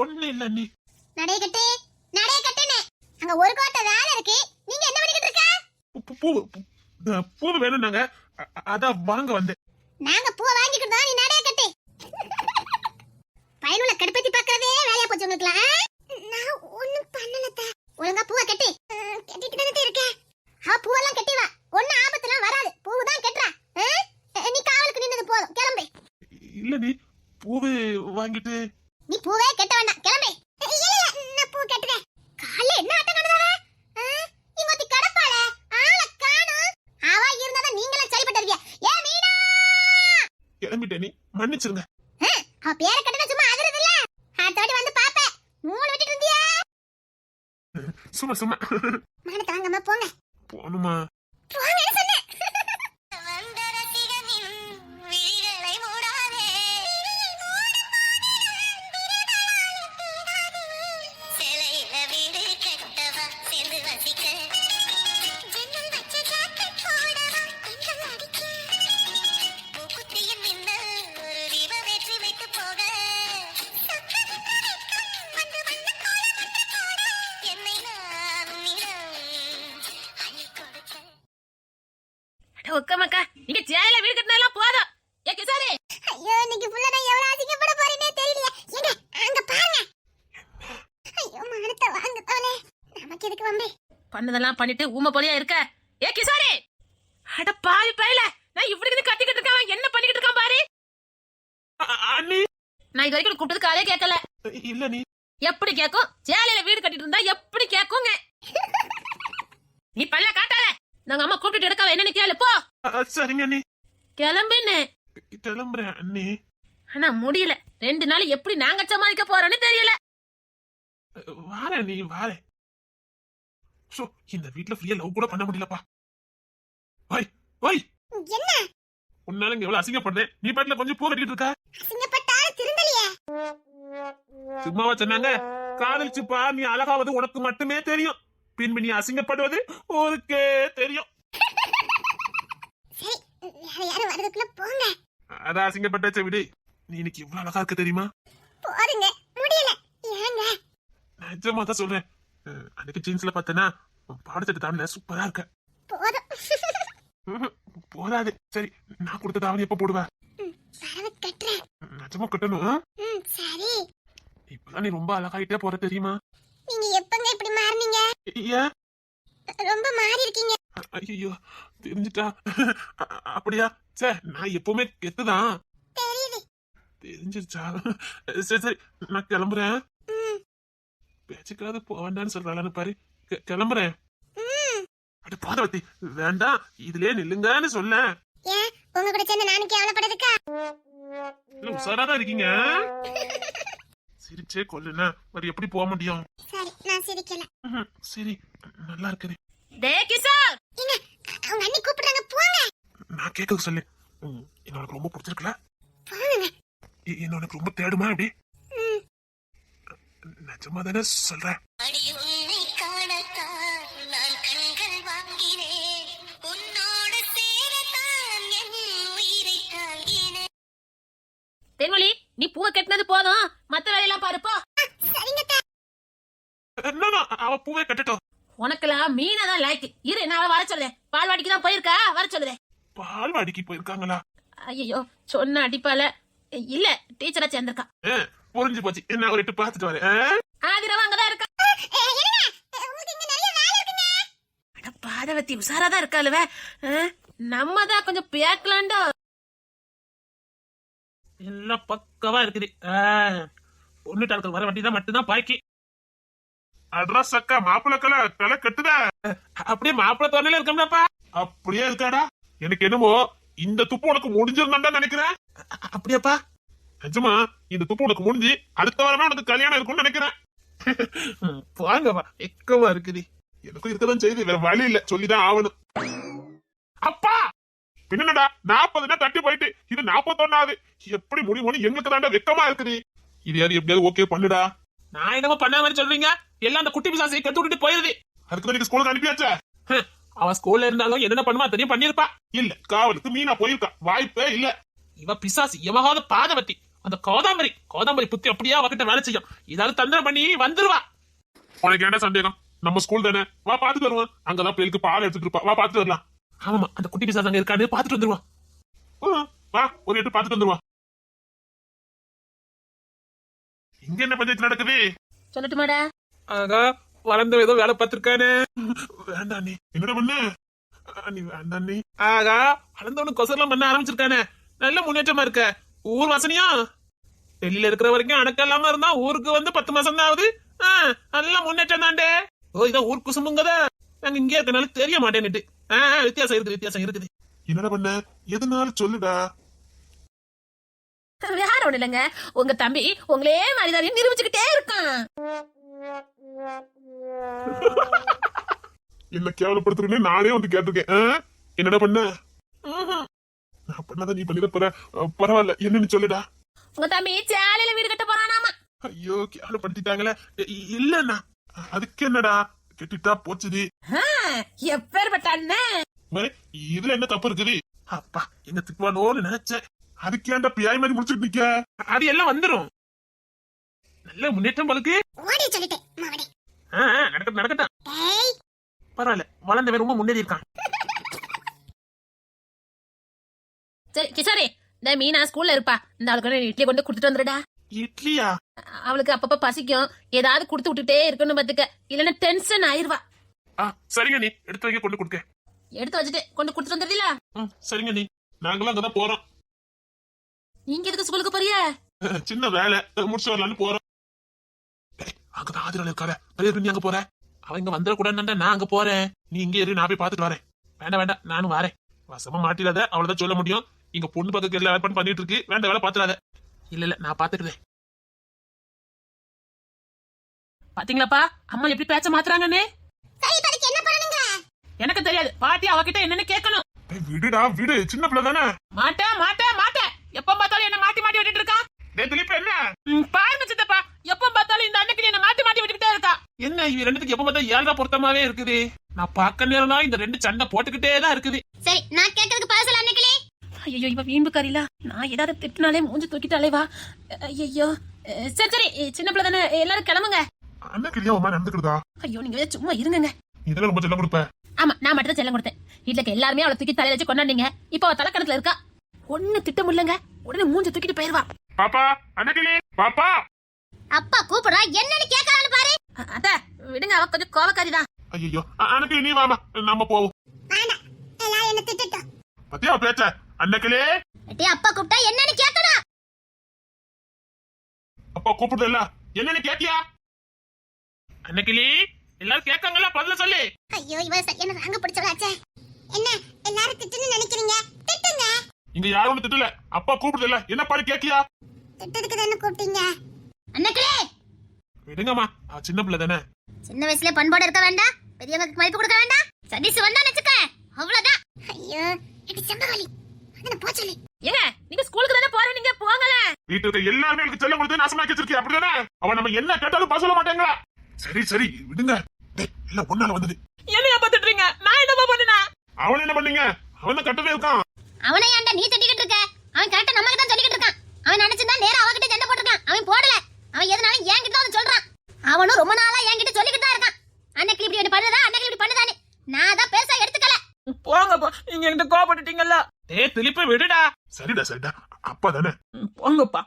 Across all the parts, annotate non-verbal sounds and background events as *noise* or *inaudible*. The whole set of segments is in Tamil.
ஒண்ணு இல்ல நீ. நடைய கட்டு நடைய கட்டுன்னு அங்க ஒரு கோட்டை வேலை இருக்கு. நீங்க என்ன பண்ணிக்கிட்டு இருக்க? பூ- பூ பூ- பூ அதான் வாங்க வந்தேன். நாங்க பூவை வாங்கிக்கிட்டு தான் நீ நடைய கட்டு பயனுள்ள கடுப்பத்தி பார்க்கறதே வேலையா போச்சு உங்களுக்குலாம் நான் ஒண்ணும் பண்ணல ஒழுங்கா பூவை கட்டு. கட்டிட்டு தானே இருக்கேன். அவ பூவெல்லாம் கட்டி வா. ஒண்ணு ஆபத்துலாம் வராது. பூவு தான் கட்டுறா? நீ காவலுக்கு நின்னது போதும். கிளம்பு. இல்ல நீ பூவு வாங்கிட்டு நீ பூவே கட்ட வேண்டாம் கிளம்பு. நான் பூ கட்டுறேன். காலைல என்ன ஆட்டம் நடந்தாவ இங்க ஒருத்தி கடப்பாள. ஆள காணோம். அவ இருந்தா நீங்களும் சரிப்பட்டு வருவியா ஏ மீனா! கிளம்பிட்டே நீ. மன்னிச்சிருங்க. அவ பேரை கட்டினா சும்மா அதிரது இல்ல அடுத்த வாட்டி வந்து பாப்ப மூணு விட்டுட்டு இருந்தியா? சும்மா சும்மா. மானத்தை வாங்காம போங்க. போணுமா பண்ணதெல்லாம் பண்ணிட்டு ஊம போலியா இருக்க? ஏ கிசாரி அட பாவி பயல! நான் இப்படி இருந்து கத்திக்கிட்டு இருக்கான் என்ன பண்ணிக்கிட்டு இருக்கான் பாரு? நான் இது வரைக்கும் கூப்பிட்டது காலே கேட்கல இல்ல நீ. எப்படி கேக்கும்? சேலையில வீடு கட்டிட்டு இருந்தா எப்படி கேக்குங்க? நீ பல்ல காட்டாத. நாங்க அம்மா கூப்பிட்டு எடுக்க என்னன்னு கேளு போ. சரிங்க அண்ணி. கிளம்புன்னு. கிளம்புறேன் அண்ணி. ஆனா முடியல. ரெண்டு நாள் எப்படி நாங்க சமாளிக்க போறோம்னு தெரியல. வாரேன் நீ வாரேன். சோ இந்த வீட்ல ஃப்ரீயா லவ் கூட பண்ண முடியலப்பா. வை வை என்ன? உன்னால இங்க எவ்வளவு அசிங்கப்படுறேன் நீ பாட்டுல கொஞ்சம் பூ கட்டிட்டு இருக்க. அசிங்கப்பட்டாலும் திருந்தலையே. சும்மாவா சொன்னாங்க? காதலிச்சுப்பா நீ அழகாவது உனக்கு மட்டுமே தெரியும். பின்பு நீ அசிங்கப்படுவது ஊருக்கே தெரியும். சரி வேற யாரும் வரதுக்குள்ள போங்க. அதான் அசிங்கப்பட்டாச்ச விடு. நீ இன்னைக்கு இவ்வளவு அழகா இருக்க தெரியுமா? போதுங்க முடியல. ஏங்க? நிஜமா தான் சொல்றேன். அன்னைக்கு ஜீன்ஸ்ல பார்த்தேன்னா பாடத்திட்ட தாவணில சூப்பரா இருக்க. போதாது. சரி நான் கொடுத்த தாவணி எப்ப போடுவ? வரவு கட்டுறேன். நிஜமா கட்டணும் இப்பதான் நீ ரொம்ப அழகாயிட்டே போற தெரியுமா? நீங்க எப்பங்க இப்படி மாறுனீங்க? ஏன்? ரொம்ப மாறி இருக்கீங்க. ஐயோ தெரிஞ்சுட்டா. அப்படியா? சே நான் எப்பவுமே கெத்துதான். தெரிஞ்சிருச்சா? சரி சரி நான் கிளம்புறேன். பேச்சுக்காவது போக வேண்டாம்னு சொல்றாளான்னு பாரு. கிளம்புறேன். ம் அடி பாதவத்தி வேண்டாம். இதுலயே நில்லுங்கன்னு சொல்ல. உங்க கூட சேர்ந்து நானும் கேவலப்படுறதுக்கா? இல்ல உசாராதான் இருக்கீங்க. சிரிச்சே கொல்லுன. మరి எப்படி போக முடியும்? சரி நான் சிரிக்கல. சரி நல்லா இருக்குது. டே கிசார் ஏங்க அவங்க அண்ணி கூப்பிடுறாங்க போங்க. நான் கேட்கறது சொல்லு. ம், என்ன உனக்கு ரொம்ப பிடிச்சிருக்குல போங்க. என்ன உனக்கு ரொம்ப தேடுமா எப்படி? ம் நிஜமா தானே சொல்றேன் தென்மொழி நீ பூவை கட்டினது போதும். மத்த வேலையெல்லாம் பாரு போ. சரிங்க அத்தை. என்னன்னா அவ பூவே கட்டட்டும்? உனக்கெல்லாம் மீனா தான் லைக் இரு நான் வர சொல்லுறேன் பால்வாடிக்கு தான் போயிருக்கா? வர சொல்லுறேன். பால்வாடிக்கு போயிருக்காங்களா? ஐயோ சொன்ன அடிப்பால. இல்ல டீச்சரா சேர்ந்திருக்கா. புரிஞ்சு போச்சு. என்ன ஒரு எட்டு பார்த்துட்டு வரேன்? ஆதிரவா அங்கதான் இருக்கா? ஏ, இருங்க உங்களுக்கு இங்க நிறைய வேலை இருக்குங்க. அட பாதவத்தி உசாராதான் இருக்காளுவ. நம்ம தான் கொஞ்சம் பேக்கலாண்டோ? எல்லாம் பக்கவா இருக்குது. ஆ, பொண்ணு டாக்டர் வர வண்டி தான் மட்டும்தான் பாக்கி. அட்ரஸ் அக்கா மாப்பிள்ள கலை கலை கட்டுதா? அப்படியே மாப்பிள்ள தோணையில இருக்கோம்னாப்பா அப்படியே இருக்காடா. எனக்கு என்னமோ இந்த துப்பு உனக்கு முடிஞ்சிருந்தான்னு நினைக்கிறேன். அப்படியாப்பா? நிஜமா இந்த துப்பு உனக்கு முடிஞ்சு அடுத்த வாரமா உனக்கு கல்யாணம் இருக்கும்னு நினைக்கிறேன். வாங்கப்பா எக்கமா இருக்குது எனக்கும் இருக்கதான் செய்யுது வேற வழி இல்ல சொல்லிதான் ஆகணும். அப்பா! பின்னடா நாற்பதுனா தட்டி போயிட்டு இது நாற்பத்தொன்னாவது. எப்படி முடியுமோன்னு எங்களுக்கு தாண்டா வெக்கமா இருக்குது இது யாரு எப்படியாவது ஓகே பண்ணுடா. நான் என்னமோ பண்ண மாதிரி சொல்றீங்க? எல்லாம் அந்த குட்டி பிசாசை கத்து விட்டுட்டு போயிருது. அதுக்கு தான் ஸ்கூலுக்கு அனுப்பியாச்சா? அவ ஸ்கூல்ல இருந்தாலும் என்னென்ன பண்ணுமா தெரியும் பண்ணிருப்பா இல்ல காவலுக்கு மீனா போயிருக்கா. வாய்ப்பே இல்ல. இவ பிசாசு எவகாவது பாதவத்தி. அந்த கோதாம்பரி கோதாம்பரி புத்தி அப்படியே அவகிட்ட வேலை செய்யும். இதாவது தந்திரம் பண்ணி வந்துருவா. உனக்கு என்ன சந்தேகம்? நம்ம ஸ்கூல் தானே. வா பாத்துட்டு வருவோம். அங்கதான் பிள்ளைக்கு பால் எடுத்துட்டு இருப்பா. வா பாத்துட்டு வரலாம். ஆமாமா அந்த குட்டி பிசாஸ் அங்க இருக்கான்னு பாத்துட்டு வந்துருவா. ஆ, வா ஒரு எட்டு பாத்துட்டு வந்துருவா. இங்க என்ன பஞ்சாயத்து நடக்குது? சொல்லட்டுமாடா? ஆகா வளர்ந்த ஏதோ வேலை பார்த்திருக்கானே. வேண்டாம் நீ. என்னடா பண்ண? நீ வேண்டாம் நீ. ஆகா வளர்ந்தவனு கொசர்லாம் பண்ண ஆரம்பிச்சிருக்கானே. நல்ல முன்னேற்றமா இருக்க. ஊர் வாசனையா? டெல்லியில இருக்கிற வரைக்கும் அடக்கம் இல்லாம இருந்தா ஊருக்கு வந்து பத்து மாசம் தான் ஆகுது. நல்ல முன்னேற்றம் தாண்டே. ஓ இதான் ஊர் குசுமுங்கத நாங்க இங்கே இருக்கனால தெரிய மாட்டேன்னுட்டு. ஆ, ஆ, வித்தியாசம் இருக்குது வித்தியாசம் இருக்குது. என்னடா பண்ண? எதுனாலும் சொல்லுடா. வேற ஒண்ணு இல்லைங்க. உங்க தம்பி உங்களே மாதிரிதான் நிரூபிச்சுக்கிட்டே இருக்கான். என்ன கேவலப்படுத்துறேன்னு நானே வந்து கேட்டிருக்கேன்? என்னடா பண்ண. நான் பண்ணாதான் நீ பண்ணிட போற? பரவாயில்ல என்னன்னு சொல்லுடா. உங்க தம்பி சேலையில வீடு கட்ட போறானாமா? ஐயோ கேவலப்படுத்திட்டாங்களே இ- இ- இல்லண்ணா. அதுக்கு என்னடா? கெட்டுட்டா போச்சுது எப்பேற்பட்ட அண்ணன் பாரு, இதுல என்ன தப்பு இருக்குது? அப்பா எங்க திக்குவானோன்னு நினைச்சேன். அதுக்கு ஏன்டா பியாய் மாதிரி முடிச்சுட்டு நிக்க? அது எல்லாம் வந்துரும். நல்ல முன்னேற்றம் மாவடி நடக்கட்டும் நடக்கட்டும். பரவாயில்ல வளர்ந்தவன் ரொம்ப முன்னேறி இருக்கான் சரி கிஷோரி இந்த மீனா ஸ்கூல்ல இருப்பா. இந்த அவளுக்கு இட்லி கொண்டு கொடுத்துட்டு வந்துடுடா இட்லியா? அவளுக்கு அப்பப்ப பசிக்கும். ஏதாவது கொடுத்து விட்டுட்டே இருக்கணும் பாத்துக்க. இல்லன்னா டென்ஷன் ஆயிருவா. சரிங்க நீ எடுத்து வைக்க கொண்டு கொடுக்க. எடுத்து வச்சுட்டு கொண்டு கொடுத்துட்டு வந்துடுறீல சரிங்க நீ. நாங்களும் அங்கதான் போறோம். நீங்க எதுக்கு ஸ்கூலுக்கு போறிய *laughs* சின்ன வேலை. முடிச்சு வரலான்னு போறோம். அங்கதான் ஆதிரால இருக்காரு பெரிய நீ அங்க போற? அவன் இங்க வந்துடக்கூடாதுன்னா நான் அங்க போறேன்? நீ இங்க இரு நான் போய் பாத்துட்டு வரேன். வேண்டாம் வேண்டாம் நானும் வரேன். வசமா மாட்டிடாத அவ்வளவுதான் சொல்ல முடியும். இங்க பொண்ணு பக்கத்துல எல்லா ஏற்பாடு பண்ணிட்டு இருக்கு. வேண்டாம் வேலை பாத்துறாத. இல்ல இல்ல நான் பாத்துக்கிறேன். பாத்தீங்களாப்பா? அம்மா எப்படி பேச்ச மாத்துறாங்கன்னு? எனக்கு தெரியாது. பாட்டி அவகிட்ட என்னன்னு கேட்கணும். விடுடா விடு. சின்ன பிள்ளை தானே. மாட்டேன் மாட்டேன் மாட்டேன். எப்ப பார்த்தாலும் என்ன மாட்டி மாட்டி விட்டுட்டு இருக்கா? டேய் திலீப் என்ன? பாருங்க சித்தப்பா. எப்ப பார்த்தாலும் இந்த அன்னைக்கு என்ன மாட்டி மாட்டி விட்டுக்கிட்டே இருக்கா? என்ன இவ ரெண்டுத்துக்கு எப்ப பார்த்தா ஏழரை பொருத்தமாவே இருக்குது. நான் பார்க்க நேரம் இந்த ரெண்டு சண்டை போட்டுக்கிட்டே தான் இருக்குது. சரி நான் கேட்டதுக்கு பதில் சொல்ல அன்னைக்கிளே ஐயோ இவ வீம்பு கறிலா. நான் ஏதாவது திட்டினாலே மூஞ்சி தூக்கிட்டாலே வா. ஐயோ சரி சரி. சின்ன பிள்ளை தானே. எல்லாரும் கிளம்புங்க. அண்ணன் கிளியா உமா நடந்துக்கிறதா ஐயோ நீங்க சும்மா இருங்கங்க. இதெல்லாம் ரொம்ப செல்லம் கொடுப்ப. ஆமா நான் மட்டும் தான் செல்லம் கொடுத்தேன். வீட்டுல எல்லாருமே அவளை தூக்கி தலையில வச்சு கொண்டாடிங்க இப்போ அவ தலைக்கணத்துல இருக்கா? ஒண்ணு திட்ட முடியலங்க. உடனே மூஞ்சி தூக்கிட்டு போயிருவா. பாப்பா அண்ணன் கிளி பாப்பா. அப்பா கூப்பிடுறா. என்னன்னு கேட்கறான்னு பாரு. அ- அத்த விடுங்க. அவ கொஞ்சம் கோவக்காரி தான் ஐயோ அண்ணன் கிளி நீ வாமா நம்ம போவோம். வேண்டாம் எல்லாரும் என்ன திட்டட்டும். பத்தியா பேச்ச? அண்ணக்கிளே டேய் அப்பா கூப்பிட்டா என்னன்னு கேட்கணும் அப்பா கூப்பிடுல என்னன்னு கேட்டியா? அண்ணக்கிளி எல்லாரும் கேட்காங்கல்ல பதில சொல்லு. ஐயோ இவ சரியான வாங்க பிடிச்சவளாச்சே. என்ன எல்லாரும் திட்டுன்னு நினைக்கிறீங்க? திட்டுங்க. இங்க யாரும் ஒண்ணு திட்டல. அப்பா கூப்பிடுல என்ன பாரு கேக்கியா திட்டதுக்கு தானே கூப்பிட்டீங்க. அண்ணக்களே விடுங்கம்மா அவ சின்ன பிள்ளை தானே. சின்ன வயசுல பண்பாடு இருக்க வேண்டாம். பெரியவங்களுக்கு மதிப்பு கொடுக்க வேண்டாம். சதீஸ் வந்தா நினைச்சுக்க அவ்வளவுதான். ஐயோ இது செம்பகாலி அதன போ சொல்லு. ஏங்க நீங்க ஸ்கூலுக்கு தானே போற நீங்க இருக்க எல்லாருமே எனக்கு செல்லம் கொடுத்து நாசமாக்கி வச்சிருக்கீங்க அப்படிதானே? அவன் நம்ம என்ன கேட்டாலும் பதில் சொல்ல மாட்டேங்களா? சரி சரி விடுங்க. டேய், எல்லாம் ஒன்னால வந்தது. என்னைய நான் என்னமா பண்ணுனா? அவன் என்ன பண்ணீங்க? அவன் தான் கட்டவே இருக்கான். அவனை ஏன்டா நீ தட்டிக்கிட்டு இருக்க? அவன் கரெக்டா நமக்கு தான் சொல்லிக்கிட்டு இருக்கான். அவன் நினைச்சிருந்தா நேரா அவகிட்ட சண்டை போட்டிருக்கான் அவன் போடல. அவன் எதனாலும் என்கிட்ட வந்து சொல்றான். அவனும் ரொம்ப நாளா என்கிட்ட சொல்லிக்கிட்டு தான் இருக்கான். அன்னைக்கு இப்படி பண்ணுதா? அன்னைக்கு இப்படி பண்ணுதான்னு நான் தான் பெருசா எடுத்துக்கல. போங்கப்பா நீங்க என்கிட்ட கோவப்பட்டுட்டீங்கல்ல. டேய் திருப்பி விடுடா. சரிடா சரிடா. அப்பா தானே போங்கப்பா.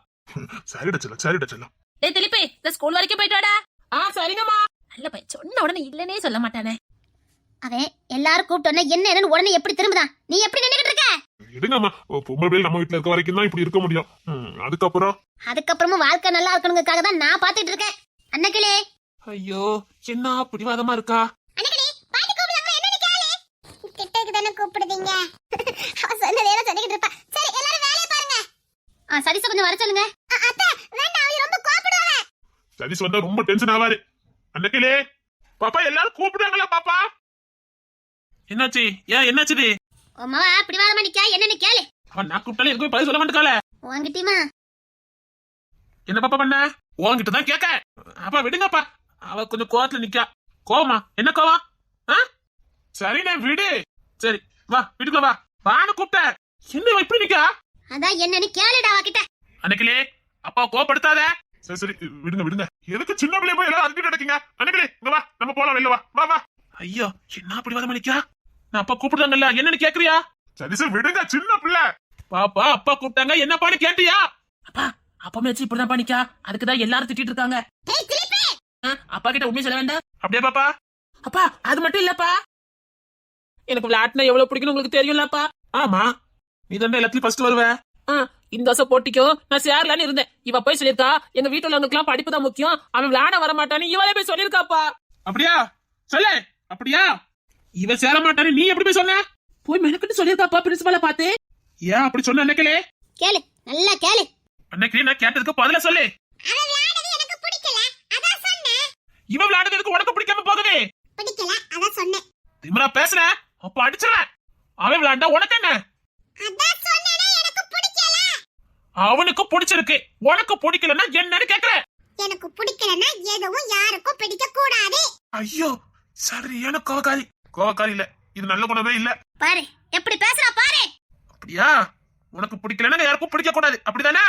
சரிடா செல்லம் சரிடா செல்லம். டேய் திலிப்பி இந்த ஸ்கூல் வரைக்கும் போயிட்டு வாடா. ஆ சரிங்கம்மா. நல்ல பையன் சொன்ன உடனே இல்லனே சொல்ல மாட்டானே. அவன் எல்லாரும் கூப்பிட்டோன்னே என்ன என்னன்னு உடனே எப்படி திரும்புதான்? நீ எப்படி நின்னுகிட்டு இருக்க? விடுங்கம்மா பொம்பளை பிள்ளை நம்ம வீட்டுல இருக்க வரைக்கும் தான் இப்படி இருக்க முடியும். அதுக்கப்புறம்? அதுக்கப்புறமும் வாழ்க்கை நல்லா இருக்கணுங்கிறதுக்காக தான் நான் பாத்துட்டு இருக்கேன். அன்னைக்கிளே ஐயோ என்ன பிடிவாதமா இருக்கா அன்னைக்கிளே பாட்டி கூப்பிடுறாங்க என்னன்னு கேளு கிட்டக்கு தானே கூப்பிடுதீங்க. அவ சொன்னதே சொல்லிக்கிட்டு இருப்பா. சரி எல்லாரும் வேலைய பாருங்க. ஆ சரிசா கொஞ்சம் வர சொல்லுங்க. அத்தை வேண்டாம் அவ ரொம்ப கோபப்படுவாங்க சதீஷ் வந்தா ரொம்ப டென்ஷன் ஆவாரு. அன்னைக்கிலே பாப்பா எல்லாரும் கூப்பிடுறாங்களா பாப்பா? என்னாச்சு? ஏன் என்னாச்சு உமாவா பிடிவாதமா நிக்கா? என்னன்னு கேளு. அவன் நான் கூப்பிட்டாலே எதுக்கும் பதில் சொல்ல மாட்டேக்கால உன்கிட்டயுமா? என்ன பாப்பா பண்ண? உன்கிட்ட தான் கேட்க அப்பா விடுங்கப்பா. அவ கொஞ்சம் கோவத்துல நிக்கா. கோவமா? என்ன கோவம்? சரிண்ணே விடு. சரி வா வீட்டுக்குள்ள வா. வான்னு கூப்பிட்ட. என்ன இப்படி நிக்கா? அதான் என்னன்னு கேளுடா அவகிட்ட. அன்னைக்கிலே அப்பா கோபப்படுத்தாத சரி சரி விடுங்க விடுங்க. எதுக்கு சின்ன பிள்ளை போய் எல்லாம் அனுப்பிட்டு நடக்கீங்க அனுப்பிடு இங்க வா நம்ம போலாம் வெளில வா. வா வா. ஐயோ என்ன அப்படி வாதம் பண்ணிக்கா நான் அப்பா கூப்பிடுறாங்கல்ல என்னன்னு கேக்குறியா? சரி சரி விடுங்க சின்ன பிள்ளை. பாப்பா அப்பா கூப்பிட்டாங்க. என்னப்பான்னு கேட்டியா? அப்பா அப்பா மேட்ச் இப்படிதான் பண்ணிக்கா அதுக்கு தான் எல்லாரும் திட்டிட்டு இருக்காங்க. அப்பா கிட்ட உண்மை சொல்ல வேண்டாம். அப்படியே பாப்பா? அப்பா அது மட்டும் இல்லப்பா. எனக்கு விளையாட்டுனா எவ்வளவு பிடிக்கும்னு உங்களுக்கு தெரியும்லப்பா. ஆமா. நீ தானே எல்லாத்துலயும் ஃபர்ஸ்ட் வருவ. ஆ, இந்த வருஷம் போட்டிக்கும் நான் சேரலான்னு இருந்தேன். இவ போய் சொல்லியிருக்கா எங்க வீட்டுல உள்ளவங்களுக்குலாம் படிப்பு தான் முக்கியம். அவன் விளையாட வர மாட்டான்னு இவளே போய் சொல்லியிருக்காப்பா. அப்படியா? சொல்லு. அப்படியா? இவன் சேர மாட்டானு நீ எப்படி போய் சொன்ன? போய் மெனக்கிட்டு சொல்லியிருக்காப்பா பிரின்சிபலை பார்த்து. ஏன் அப்படி சொன்ன அன்னைக்கலே? கேளு. நல்லா கேளு. அன்னைக்கு நான் கேட்டதுக்கு பதில சொல்லு. இவன் விளையாடுறதுக்கு உனக்கு பிடிக்காம போகுது. பிடிக்கல. அதான் சொன்னேன். திமிரா பேசுற அப்ப அடிச்சிருவேன் அவன் விளையாண்டா உனக்கு என்ன? அவனுக்கு பிடிச்சிருக்கு. உனக்கு பிடிக்கலன்னா என்னன்னு கேக்குற. எனக்கு பிடிக்கலன்னா எதுவும் யாருக்கும் பிடிக்க கூடாது ஐயோ சரியான கோவக்காரி. கோவக்காரி இல்ல. இது நல்ல குணமே இல்ல. பாரு எப்படி பேசுறா பாரு. அப்படியா? உனக்கு பிடிக்கலன்னா யாருக்கும் பிடிக்க கூடாது அப்படிதானே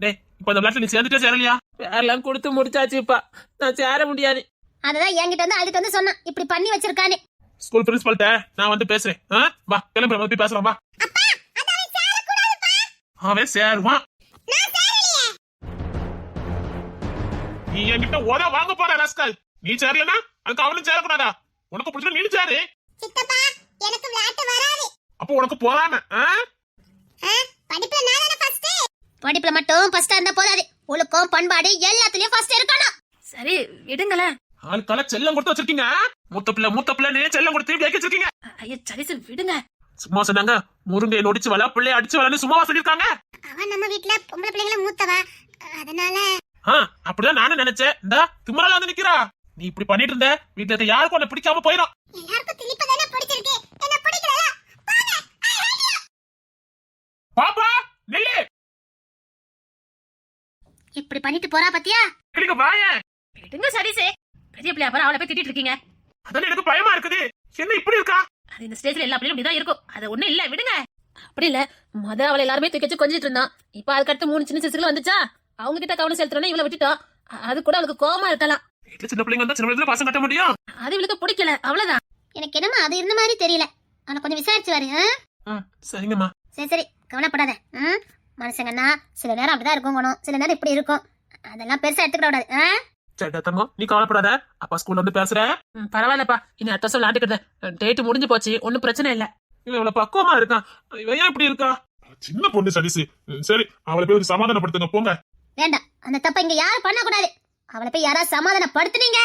டேய் இப்ப இந்த விளையாட்டுல நீ சேர்ந்துட்டே சேரலையா? வேறெல்லாம் கொடுத்து முடிச்சாச்சுப்பா. நான் சேர முடியாது. அததான் என்கிட்ட வந்து அழுது வந்து சொன்னான். இப்படி பண்ணி வச்சிருக்கான்னு. ஸ்கூல் பிரின்சிபல்ட்ட நான் வந்து பேசுறேன். ஆ? வா கிளம்புற வந்து பேசலாம் வா. அப்பா அது அவன் சேருவான். நான் சேரலையே. நீ என்கிட்ட உத வாங்க போற ரஸ்கல் நீ சேரலனா அதுக்கு அவனும் சேரக்கூடாதா? உனக்கு பிடிச்சா நீ சேரு. அப்போ உனக்கு போறாம படிப்புல நான் தானே ஃபர்ஸ்ட் படிப்புல மட்டும் ஃபர்ஸ்டா இருந்தா போதாது. ஒழுக்கம் பண்பாடு எல்லாத்துலயும் ஃபர்ஸ்ட் இருக்கணும். சரி விடுங்களேன். ஆளுக்கால செல்லம் கொடுத்து வச்சிருக்கீங்க. மூத்த பிள்ளை மூத்த பிள்ளை செல்லம் கொடுத்து இப்படி வச்சிருக்கீங்க. ஐயா சரி சரி விடுங்க. சும்மா சொன்னாங்க முருங்கை நொடிச்சு வள பிள்ளை அடிச்சு வளன்னு சும்மாவா சொல்லிருக்காங்க அவன் நம்ம வீட்ல பொம்பளை பிள்ளைங்கள மூத்தவ? அதனால ஆ அப்படிதான் நானும் நினைச்சேன். இந்த திமுறால வந்து நிக்கிறா. நீ இப்படி பண்ணிட்டு இருந்த வீட்டுல இருக்க யாருக்கும் உன்னை பிடிக்காம போயிடும் எல்லாருக்கும் திணிப்பு தானே பிடிச்சிருக்கு. என்ன பிடிக்கல பாப்பா நெல்லு. இப்படி பண்ணிட்டு போறா பாத்தியா? கிளிக்க வாய விடுங்க சரிசே பெரிய பிள்ளையா பாரு அவளை போய் திட்டிட்டு இருக்கீங்க அதான் எனக்கு பயமா இருக்குது. என்ன இப்படி இருக்கா? அது இந்த ஸ்டேஜ்ல எல்லா பிள்ளையும் இப்படிதான் இருக்கும். அது ஒண்ணும் இல்ல விடுங்க. அப்படி இல்ல முத அவளை எல்லாருமே தூக்கி வச்சு கொஞ்சிட்டு இருந்தான். இப்ப அதுக்கடுத்து மூணு சின்ன சிசுகள் வந்துச்சா? அவங்க கிட்ட கவனம் செலுத்தணும்னு இவளை விட்டுட்டோம் அது கூட அவளுக்கு கோவமா இருக்கலாம். சின்ன பிள்ளைங்க வந்தா சின்ன பாசம் கட்ட முடியும்? அது இவளுக்கு பிடிக்கல அவ்வளவுதான். எனக்கு என்னமா அது இருந்த மாதிரி தெரியல. அவனை கொஞ்சம் விசாரிச்சு வாரு சரிங்கம்மா. சரி சரி கவலைப்படாத மனுஷங்கன்னா சில நேரம் அப்படிதான் இருக்கும் குணம் சில நேரம் இப்படி இருக்கும். அதெல்லாம் பெருசா எடுத்துக்கிட கூடாது தங்கம் நீ கவலைப்படாத. அப்பா ஸ்கூல்ல வந்து பேசுற. பரவாயில்லப்பா. இனி அடுத்த வருஷம் விளையாண்டுக்கிட்டேன் டேட் முடிஞ்சு போச்சு. ஒன்னும் பிரச்சனை இல்ல. இவன் இவ்வளவு பக்குவமா இருக்கான். இவன் ஏன் இப்படி இருக்கா? சின்ன பொண்ணு சதீஷ். சரி அவளை போய் சமாதானப்படுத்துங்க. போங்க. வேண்டாம் அந்த தப்ப இங்க யாரும் பண்ணக்கூடாது. அவளை போய் யாராவது சமாதானப்படுத்துனீங்க.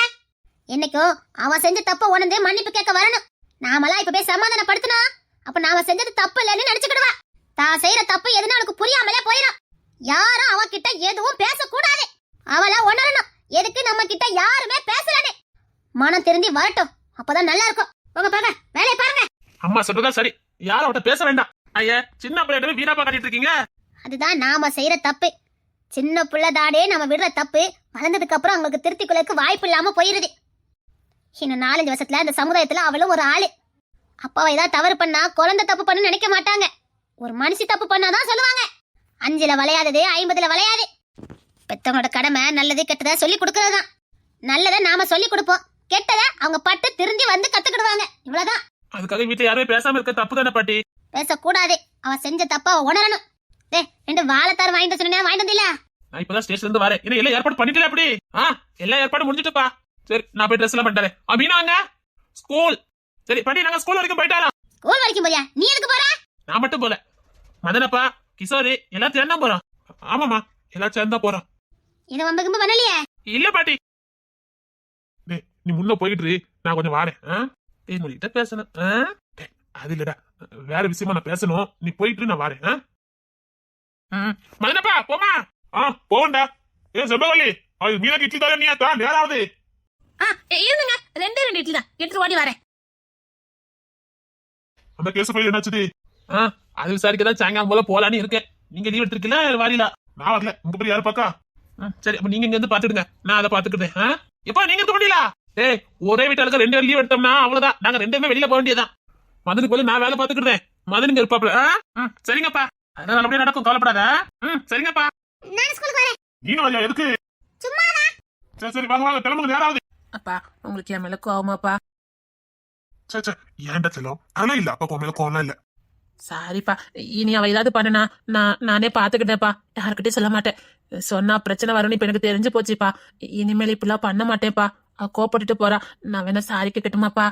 என்னைக்கோ அவ செஞ்ச தப்ப உணர்ந்து மன்னிப்பு கேட்க வரணும். நாமெல்லாம் இப்ப போய் சமாதானப்படுத்தணும். அப்ப நாம செஞ்சது தப்பு இல்லைன்னு நினைச்சுக்கிடுவா. தான் செய்யற தப்பு எதுன்னு அவளுக்கு புரியாமலே போயிடும் யாரும் அவ கிட்ட எதுவும் பேசக்கூடாது. அவளா உணரணும். எதுக்கு நம்ம கிட்ட யாருமே பேசலன்னு? மனம் திருந்தி வரட்டும். அப்பதான் நல்லா இருக்கும் போங்க போங்க. வேலையை பாருங்க. அம்மா சொல்றதா சரி. யாரும் அவட்ட பேச வேண்டாம். ஐயா சின்ன பிள்ளைகிட்ட வீணாப்பா காட்டிட்டு இருக்கீங்க? அதுதான் நாம செய்யற தப்பு. சின்ன புள்ளதாடே நம்ம விடுற தப்பு. வளர்ந்ததுக்கு அப்புறம் அவங்களுக்கு திருத்திக் வாய்ப்பு இல்லாம போயிருது. இன்னும் நாலஞ்சு வருஷத்துல இந்த சமுதாயத்துல அவளும் ஒரு ஆளு. அப்பாவை ஏதாவது தவறு பண்ணா குழந்தை தப்பு பண்ணு நினைக்க மாட்டாங்க. ஒரு மனுஷி தப்பு பண்ணாதான் சொல்லுவாங்க. அஞ்சுல வளையாதது ஐம்பதுல வளையாது. பெத்தவங்களோட கடமை நல்லது கெட்டதை சொல்லி கொடுக்கறதுதான். நல்லதை நாம சொல்லி கொடுப்போம். கெட்டதை அவங்க பட்டு திருந்தி வந்து கத்துக்கிடுவாங்க. இவ்வளவுதான். அதுக்காக வீட்டுல யாருமே பேசாம இருக்க தப்பு தானே பாட்டி? பேசக்கூடாது. அவ செஞ்ச தப்ப அவ உணரணும். டே ரெண்டு வாழைத்தார் வாங்கிட்டு சொன்னேன் வாங்கிட்டு வந்தில்ல நான் இப்பதான் ஸ்டேஷன்ல இருந்து வரேன். என்ன எல்லாம் ஏற்பாடு பண்ணிட்டல அப்படி ஆ எல்லா ஏற்பாடு முடிஞ்சிட்டுப்பா. சரி நான் போய் ட்ரெஸ் எல்லாம் பண்ணிட்டேன் அபினாங்க ஸ்கூல் சரி பாட்டி நாங்க ஸ்கூல் வரைக்கும் போயிட்டாலாம். ஸ்கூல் வரைக்கும் போறியா? நீ எதுக்கு போற? நான் மட்டும் போல. மதனப்பா கிஷோரு எல்லாம் சேர்ந்து தான் போறோம். ஆமாமா சேர்ந்து தான் போறோம். இத வம்ப கிம்ப பண்ணலையே? இல்ல பாட்டி. டேய், நீ முன்ன போயிட்டு இரு, நான் கொஞ்சம் வாரேன். ஆ? டேய் உங்ககிட்ட பேசணும். ஆ? டேய், அது இல்லடா. வேற விஷயமா நான் பேசணும். நீ போயிட்டு இரு, நான் வாரேன். ஆ? ம், மதனப்பா போமா ஆ போவண்டா ஏ செம்பகல்லி அது மீனாக்கு இட்லி தர நீ தான் நேராவது. ஆ ஏ, இருந்துங்க ரெண்டே ரெண்டு இட்லி தான். எடுத்துட்டு ஓடி வரேன். அந்த கேஸ் ஃபைல் என்னாச்சுது ஆ அது விசாரிக்க தான் சாயங்காலம் போல போலான்னு இருக்கேன். நீங்க லீவ் எடுத்திருக்கீங்களா வாரிலா நான் வரல. உங்க பேர் யாரு பாக்கா? சரி அப்ப நீங்க இங்க இருந்து பாத்துடுங்க நான் அதை பாத்துக்கிட்டேன் ஆ? எப்பா நீங்க இருக்க முடியல டேய் ஒரே வீட்டாளுக்கு ரெண்டு பேர் லீவ் எடுத்தோம்னா அவ்வளவுதான். நாங்க ரெண்டு பேரும் வெளியில போக வேண்டியதுதான். மதனுக்கு போல நான் வேலை பாத்துக்கிட்டேன் மதனுங்க இருப்பாப்ல ஆ? ம், சரிங்கப்பா. அதனால அப்படியே நடக்கும் கவலைப்படாத. ம் சரிங்கப்பா. நான் ஸ்கூலுக்கு வரேன். நீனும் எதுக்கு? சரி சரி வாங்க வாங்க கிளம்புங்க நேராவது அப்பா உங்களுக்கு என் மேல கோவமாப்பா? சே சே ஏன்டா செல்லம்? அதெல்லாம் இல்ல அப்பா கோமையில கோவம்லாம் இல்ல. சாரிப்பா இனி அவ ஏதாவது பண்ணனா நான் நானே பாத்துக்கிட்டேன்ப்பா. யாருக்கிட்டே சொல்ல மாட்டேன். சொன்னா பிரச்சனை வரும்னு இப்ப எனக்கு தெரிஞ்சு போச்சுப்பா. இனிமேல் இப்படிலாம் பண்ண மாட்டேன்ப்பா. கோப்பட்டுட்டு போறா. நான் வேணா சாரி கேட்கட்டுமாப்பா